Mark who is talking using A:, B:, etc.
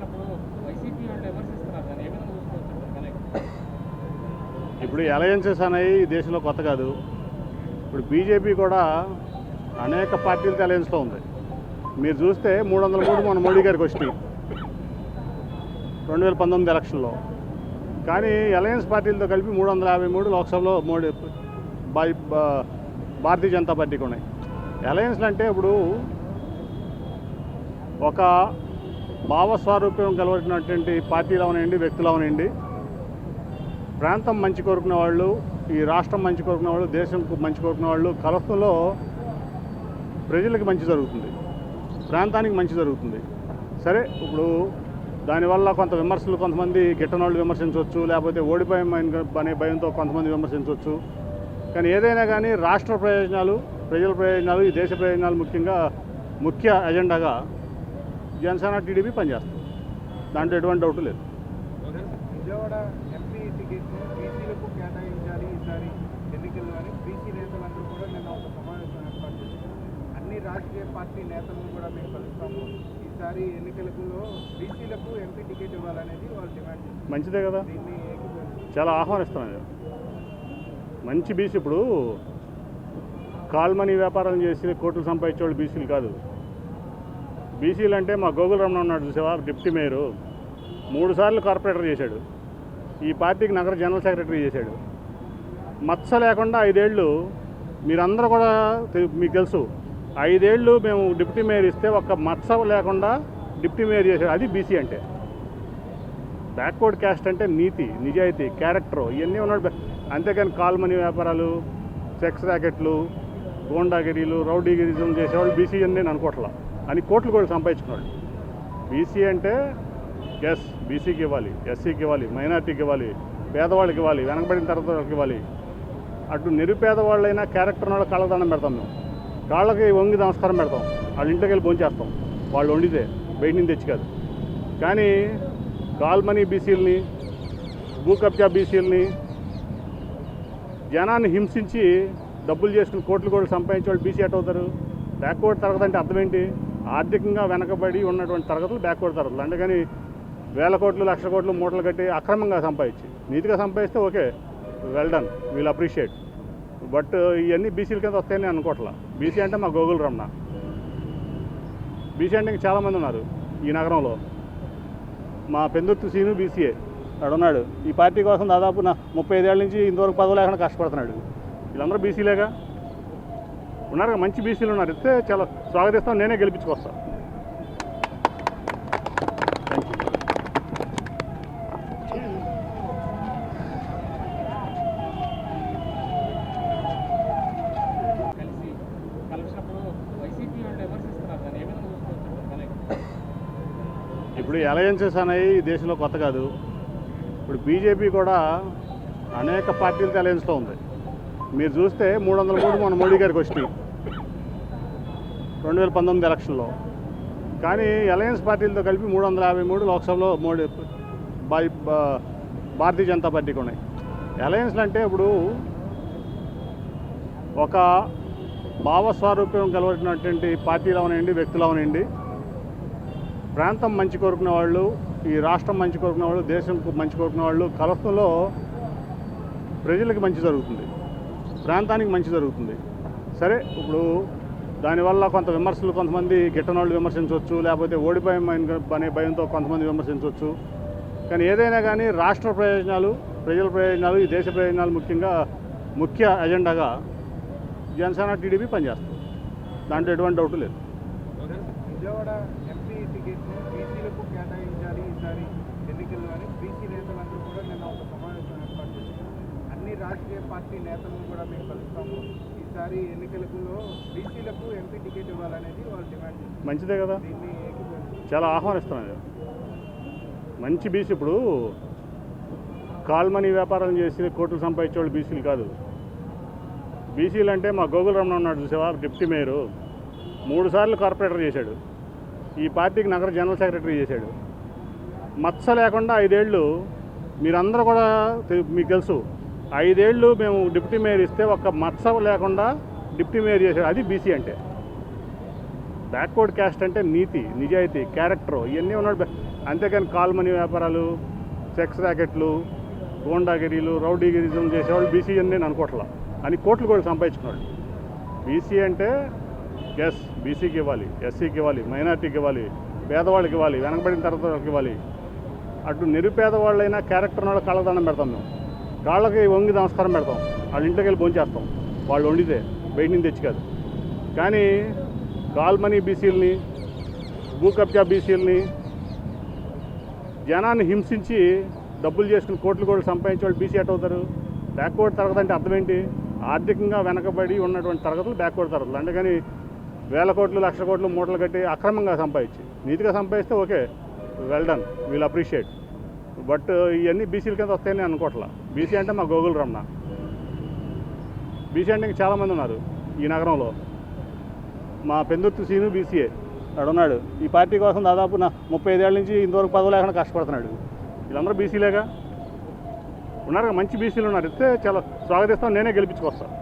A: YCP వాళ్ళు విమర్శిస్తున్నారు దాన్ని ఏ విధంగా చూసుకోవచ్చు?
B: ఇప్పుడు అలయన్సెస్ అనేవి దేశంలో కొత్త కాదు. ఇప్పుడు బీజేపీ కూడా అనేక పార్టీలతో అలయన్స్లో ఉంది. మీరు చూస్తే మూడు వందల కోట్లు మన మోడీ గారికి వచ్చినాయి. రెండు వేల పంతొమ్మిది ఎలక్షన్లో. కానీ అలయన్స్ పార్టీలతో కలిపి మూడు వందల యాభై మూడు లోక్సభలో మోడీ బా- భారతీయ జనతా పార్టీకి ఉన్నాయి. అలయన్స్లు అంటే ఇప్పుడు ఒక భావస్వారూప్యం కలవచ్చినటువంటి పార్టీలు అవనండి వ్యక్తులు అవనండి ప్రాంతం మంచి కోరుకునే వాళ్ళు ఈ రాష్ట్రం మంచి కోరుకునే వాళ్ళు దేశం మంచి కోరుకునే వాళ్ళు కలసంలో ప్రజలకు మంచి జరుగుతుంది. ప్రాంతానికి మంచి జరుగుతుంది. సరే ఇప్పుడు దానివల్ల కొంత విమర్శలు కొంతమంది గిట్టనోళ్ళు విమర్శించవచ్చు లేకపోతే ఓడిపోయామని అనే భయంతో కొంతమంది విమర్శించవచ్చు. కానీ ఏదైనా కానీ రాష్ట్ర ప్రయోజనాలు ప్రజల ప్రయోజనాలు ఈ దేశ ప్రయోజనాలు ముఖ్యంగా ముఖ్య ఎజెండాగా జనసేన టీడీపీ పనిచేస్తుంది. దాంట్లో ఎటువంటి డౌట్ లేదు.
C: విజయవాడ ఎంపీ టికెట్ను బీసీలకు కేటాయించాలి ఈసారి ఎన్నికల్లో అని బీసీ నేతలందరూ కూడా ఒక సమావేశం ఏర్పాటు అన్ని రాజకీయ పార్టీ నేతలను కూడా మేము కలుస్తాము. ఈసారి ఎన్నికలలో బీసీలకు ఎంపీ టికెట్ ఇవ్వాలనేది వాళ్ళు డిమాండ్
B: మంచిదే కదా.
C: దీన్ని
B: చాలా ఆహ్వానిస్తున్నాను మంచి బీసీ ఇప్పుడు కాల్మనీ వ్యాపారం చేసి కోట్లు సంపాదించే వాళ్ళు బీసీలు కాదు. బీసీలు అంటే మా గోగుల రమణ ఉన్నాడు చూసావా డిప్యూటీ మేయరు. మూడు సార్లు కార్పొరేటర్ చేశాడు. ఈ పార్టీకి నగర జనరల్ సెక్రటరీ చేశాడు. మచ్చ లేకుండా ఐదేళ్ళు మీరందరూ కూడా మీకు తెలుసు. ఐదేళ్ళు మేము డిప్యూటీ మేయర్ ఇస్తే ఒక్క మచ్చ లేకుండా డిప్యూటీ మేయర్ చేశాడు. అది బీసీ అంటే. బ్యాక్వర్డ్ క్యాస్ట్ అంటే నీతి నిజాయితీ క్యారెక్టర్ ఇవన్నీ ఉన్నాడు అంతేకాని కాల్ మనీ వ్యాపారాలు సెక్స్ ర్యాకెట్లు గోండాగిరీలు రౌడీగిరిజం చేసేవాళ్ళు బీసీ అని నేను అనుకోవట్లా. అని కోట్లు కూడా సంపాదించుకున్నాడు. బీసీ అంటే ఎస్ బీసీకి ఇవ్వాలి ఎస్సీకి ఇవ్వాలి మైనార్టీకి ఇవ్వాలి పేదవాళ్ళకి ఇవ్వాలి వెనకబడిన తరగతి వాళ్ళకి ఇవ్వాలి. అటు నిరుపేద వాళ్ళైనా క్యారెక్టర్ వాళ్ళ కళ్ళదండం పెడతాం మేము. కాళ్ళకి వంగి నమస్కారం పెడతాం. వాళ్ళ ఇంటికి వెళ్ళి భోంచేస్తాం. వాళ్ళు వండితే బయట నుంచి తెచ్చి కాదు. కానీ కాల్మనీ బీసీలని భూ కబ్జా బీసీలని జనాన్ని హింసించి డబ్బులు చేసుకుని కోట్లు కోట్లు సంపాదించే వాళ్ళు బీసీ ఎట్ అవుతారు. బ్యాక్వర్డ్ తరగతి అంటే అర్థం ఏంటి? ఆర్థికంగా వెనకబడి ఉన్నటువంటి తరగతులు బ్యాక్వర్డ్ తరగతులు. కానీ వేల కోట్లు లక్షల కోట్లు మూటలు కట్టి అక్రమంగా సంపాదించి. నీతిగా సంపాదిస్తే okay well done we'll appreciate but ఇవన్నీ బీసీల కింద వస్తాయని అనుకోవట్లా. బీసీ అంటే మా గోగుల్ రమణ. బీసీ అంటే ఇంకా చాలామంది ఉన్నారు ఈ నగరంలో. మా పెందుర్తి సీను బీసీఏ అక్కడ ఉన్నాడు ఈ పార్టీ కోసం దాదాపు నా ముప్పై ఐదేళ్ళ నుంచి ఇంతవరకు పదవి లేకుండా కష్టపడుతున్నాడు. వీళ్ళందరూ బీసీలేగా ఉన్నారు. మంచి బీసీలు ఉన్నారు. ఇస్తే చాలా స్వాగతిస్తాం. నేనే గెలిపించుకొస్తా. థ్యాంక్ యూ
A: కలిసి కలిసినప్పుడు వైసీపీ వాళ్ళు విమర్శిస్తున్నారు. దాన్ని ఏ విధంగా చూసుకోవచ్చు? కనెక్ట్
B: ఇప్పుడు అలయన్సెస్ అనేవి దేశంలో కొత్త కాదు. ఇప్పుడు బీజేపీ కూడా అనేక పార్టీలతో అలయన్స్లో ఉంది. మీరు చూస్తే మూడు వందల కోట్లు మన మోడీ గారికి వచ్చినాయి రెండు వేల పంతొమ్మిది ఎలక్షన్లో. కానీ అలయన్స్ పార్టీలతో కలిపి మూడు వందల యాభై మూడు లోక్సభలో మోడీ బా- బా- భారతీయ జనతా పార్టీకి ఉన్నాయి. అలయన్స్లు అంటే ఇప్పుడు ఒక భావస్వారూప్యం కలవటినటువంటి పార్టీలు అవనండి వ్యక్తులు అవనండి ప్రాంతం మంచి కోరుకునే వాళ్ళు ఈ రాష్ట్రం మంచి కోరుకునే వాళ్ళు దేశం మంచి కోరుకునే వాళ్ళు కలసంలో ప్రజలకు మంచి జరుగుతుంది. ప్రాంతానికి మంచి జరుగుతుంది. సరే ఇప్పుడు దానివల్ల కొంత విమర్శలు కొంతమంది గిట్టనోళ్ళు విమర్శించవచ్చు లేకపోతే ఓడిపోయామని అనే భయంతో కొంతమంది విమర్శించవచ్చు. కానీ ఏదైనా కానీ రాష్ట్ర ప్రయోజనాలు ప్రజల ప్రయోజనాలు ఈ దేశ ప్రయోజనాలు ముఖ్యంగా ముఖ్య ఎజెండాగా జనసేన టీడీపీ పనిచేస్తుంది. దాంట్లో ఎటువంటి డౌట్ లేదు.
C: విజయవాడ ఎంపీ టికెట్ బీసీలకు కేటాయించాలి ఈసారి ఎన్నికల్లో అని బీసీ నేతలందరూ కూడా నిన్న ఒక సమావేశం ఏర్పాటు చేశారు అన్ని రాజకీయ పార్టీ నేతలను కూడా మేము కలుస్తాము. ఈసారి ఎన్నికలలో బీసీలకు ఎంపీ టికెట్ ఇవ్వాలనేది వాళ్ళు డిమాండ్ చేశారు
B: మంచిదే కదా?
C: దీన్ని
B: చాలా ఆహ్వానిస్తున్నాను మంచి బీసీ ఇప్పుడు. కాల్మనీ వ్యాపారం చేసి కోట్లు సంపాదించే వాళ్ళు బీసీలు కాదు. బీసీలు అంటే మా గోగుల్ రమణ ఉన్నాడు చూసావా? Deputy mayor. మూడు సార్లు కార్పొరేటర్ చేశాడు. ఈ పార్టీకి నగర జనరల్ సెక్రటరీ చేశాడు. మచ్చ లేకుండా ఐదేళ్ళు మీరందరూ కూడా మీకు తెలుసు. ఐదేళ్ళు మేము డిప్యూటీ మేయర్ ఇస్తే ఒక మత్స లేకుండా డిప్యూటీ మేయర్ చేశాడు. అది బీసీ అంటే. బ్యాక్వర్డ్ క్యాస్ట్ అంటే నీతి నిజాయితీ క్యారెక్టర్ ఇవన్నీ ఉన్నాడు అంతేకాని అంతేకాని కాల్మనీ వ్యాపారాలు సెక్స్ ర్యాకెట్లు గోండాగిరీలు రౌడీగిరిజం చేసేవాళ్ళు బీసీ అని నేను అనుకోవట్లా అని కోట్లు కూడా సంపాదించుకున్నాడు. బీసీ అంటే ఎస్ బీసీకి ఇవ్వాలి ఎస్సీకి ఇవ్వాలి మైనార్టీకి ఇవ్వాలి పేదవాళ్ళకి ఇవ్వాలి వెనకబడిన తరగతి వాళ్ళకి ఇవ్వాలి. అటు నిరుపేదవాళ్ళైనా క్యారెక్టర్ ఉన్న వాళ్ళు దండం పెడతాం మేము. కాళ్ళకి వంగి నమస్కారం పెడతాం. వాళ్ళ ఇంట్లోకి వెళ్ళి భోంచేస్తాం. వాళ్ళు వండితే బయట నుంచి తెచ్చి కాదు కానీ కాల్మనీ బీసీలని భూకబ్జా బీసీలని జనాన్ని హింసించి డబ్బులు చేసుకుని కోట్లు కోట్లు సంపాదించే వాళ్ళు బీసీ ఎట్ అవుతారు బ్యాక్వర్డ్ తరగతి అంటే అర్థం ఏంటి ఆర్థికంగా వెనకబడి ఉన్నటువంటి తరగతులు బ్యాక్వర్డ్ తరగతులు. కానీ వేల కోట్లు లక్ష కోట్లు మూటలు కట్టి అక్రమంగా సంపాదించి నీతిగా సంపాదిస్తే okay well done we'll appreciate. But ఇవన్నీ బీసీల కింద వస్తాయని అనుకోవట్లా. బీసీ అంటే మా గోగుల రమణ. బీసీ అంటే ఇంకా చాలామంది ఉన్నారు ఈ నగరంలో. మా పెందుర్తి సీను బీసీఏ అక్కడ ఉన్నాడు ఈ పార్టీ కోసం దాదాపు నా ముప్పై ఐదేళ్ళ నుంచి ఇంతవరకు పదవి లేకుండా కష్టపడుతున్నాడు. వీళ్ళందరూ బీసీలేగా ఉన్నారు మంచి బీసీలు ఉన్నారు. ఇస్తే చాలా స్వాగతిస్తాం నేనే గెలిపించుకొస్తాను